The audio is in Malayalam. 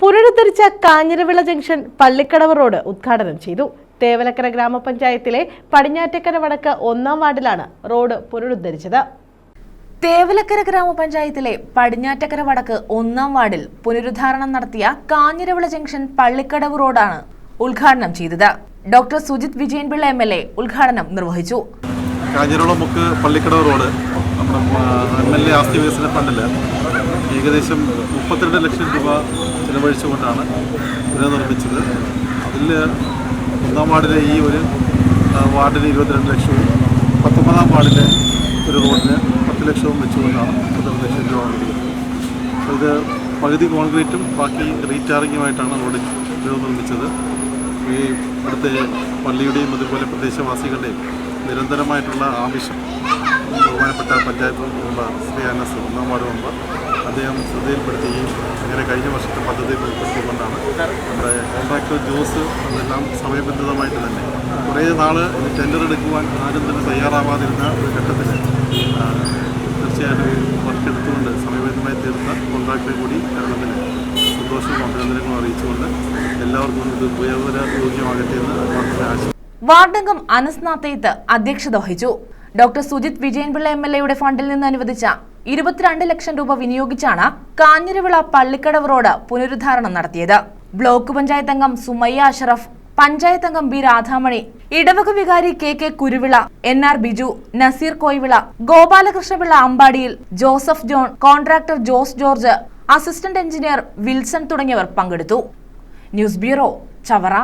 പുനരുദ്ധരിച്ച കാഞ്ഞിരവിള ജംഗ്ഷൻ പള്ളിക്കടവ് റോഡ് ഉദ്ഘാടനം ചെയ്തു. തേവലക്കര ഗ്രാമപഞ്ചായത്തിലെ പടിഞ്ഞാറ്റക്കര വടക്ക് ഒന്നാം വാർഡിലാണ് റോഡ് പുനരുദ്ധരിച്ചത്. തേവലക്കര ഗ്രാമപഞ്ചായത്തിലെ പടിഞ്ഞാറ്റക്കര വടക്ക് ഒന്നാം വാർഡിൽ പുനരുദ്ധാരണം നടത്തിയ കാഞ്ഞിരവിള ജംഗ്ഷൻ പള്ളിക്കടവ് റോഡാണ് ഉദ്ഘാടനം ചെയ്തത്. Doctor Sujith Vijayanpillai M L A ഉദ്ഘാടനം നിർവഹിച്ചു. കാഞ്ഞിരവിള മുക്ക് പള്ളിക്കടവ് റോഡ്. നമ്മുടെ എം എൽ എ ആസ്തി വികസന ഫണ്ടിൽ ഏകദേശം മുപ്പത്തിരണ്ട് ലക്ഷം രൂപ ചിലവഴിച്ചുകൊണ്ടാണ് പുനർനിർമ്മിച്ചത്. അതിൽ ഒന്നാം വാർഡിലെ ഈ ഒരു വാർഡിന് ഇരുപത്തിരണ്ട് ലക്ഷവും പത്തൊമ്പതാം വാർഡിലെ ഒരു റോഡിന് പത്ത് ലക്ഷവും വെച്ചുകൊണ്ടാണ് മുപ്പത്തിരണ്ട് ലക്ഷം രൂപ ഇത് പകുതി കോൺക്രീറ്റും ബാക്കി റീചാർജിങ്ങുമായിട്ടാണ് റോഡ് പുനർനിർമ്മിച്ചത്. ഈ ഇവിടുത്തെ പള്ളിയുടെയും അതുപോലെ പ്രദേശവാസികളുടെയും നിരന്തരമായിട്ടുള്ള ആവശ്യം ബഹുമാനപ്പെട്ട പഞ്ചായത്ത് മെമ്പർ ശ്രീ അനസ് ഒന്നാം വാർഡ് മെമ്പർ അദ്ദേഹം ശ്രദ്ധയിൽപ്പെടുത്തുകയും അങ്ങനെ കഴിഞ്ഞ വർഷത്തെ പദ്ധതിയിൽ ഉൾപ്പെടുത്തിക്കൊണ്ടാണ് നമ്മുടെ കോൺട്രാക്ടർ ജോസ് അതെല്ലാം സമയബന്ധിതമായിട്ട് തന്നെ കുറേ നാൾ ടെൻഡർ എടുക്കുവാൻ ആരും തന്നെ തയ്യാറാവാതിരുന്ന ഒരു ഘട്ടത്തിൽ തീർച്ചയായിട്ടും വർക്ക് എടുത്തുകൊണ്ട് സമയബന്ധിതമായി തീർത്ത കോൺട്രാക്ടറെ കൂടി കേരളത്തിൽ സന്തോഷവും അഭിനന്ദനങ്ങളും അറിയിച്ചുകൊണ്ട് എല്ലാവർക്കും ഇത് ഉപയോഗ യോഗ്യമാകട്ടെ എന്ന് വാർഡംഗം അനസ്നാത്തേത്ത് അധ്യക്ഷത വഹിച്ചു. Doctor Sujith Vijayanpillai M L എയുടെ ഫണ്ടിൽ നിന്ന് അനുവദിച്ച ഇരുപത്തിരണ്ട് ലക്ഷം രൂപ വിനിയോഗിച്ചാണ് കാഞ്ഞിരവിള പള്ളിക്കടവ് റോഡ് പുനരുദ്ധാരണം നടത്തിയത്. ബ്ലോക്ക് പഞ്ചായത്ത് അംഗം സുമയ്യ അഷറഫ് പഞ്ചായത്ത് അംഗം ബി രാധാമണി ഇടവക വികാരി K K Kuruvila N R Biju Naseer Koyivila Gopalakrishnapillai അമ്പാടിയിൽ Joseph John contractor Jose George assistant engineer Wilson തുടങ്ങിയവർ പങ്കെടുത്തു. News bureau Chavara.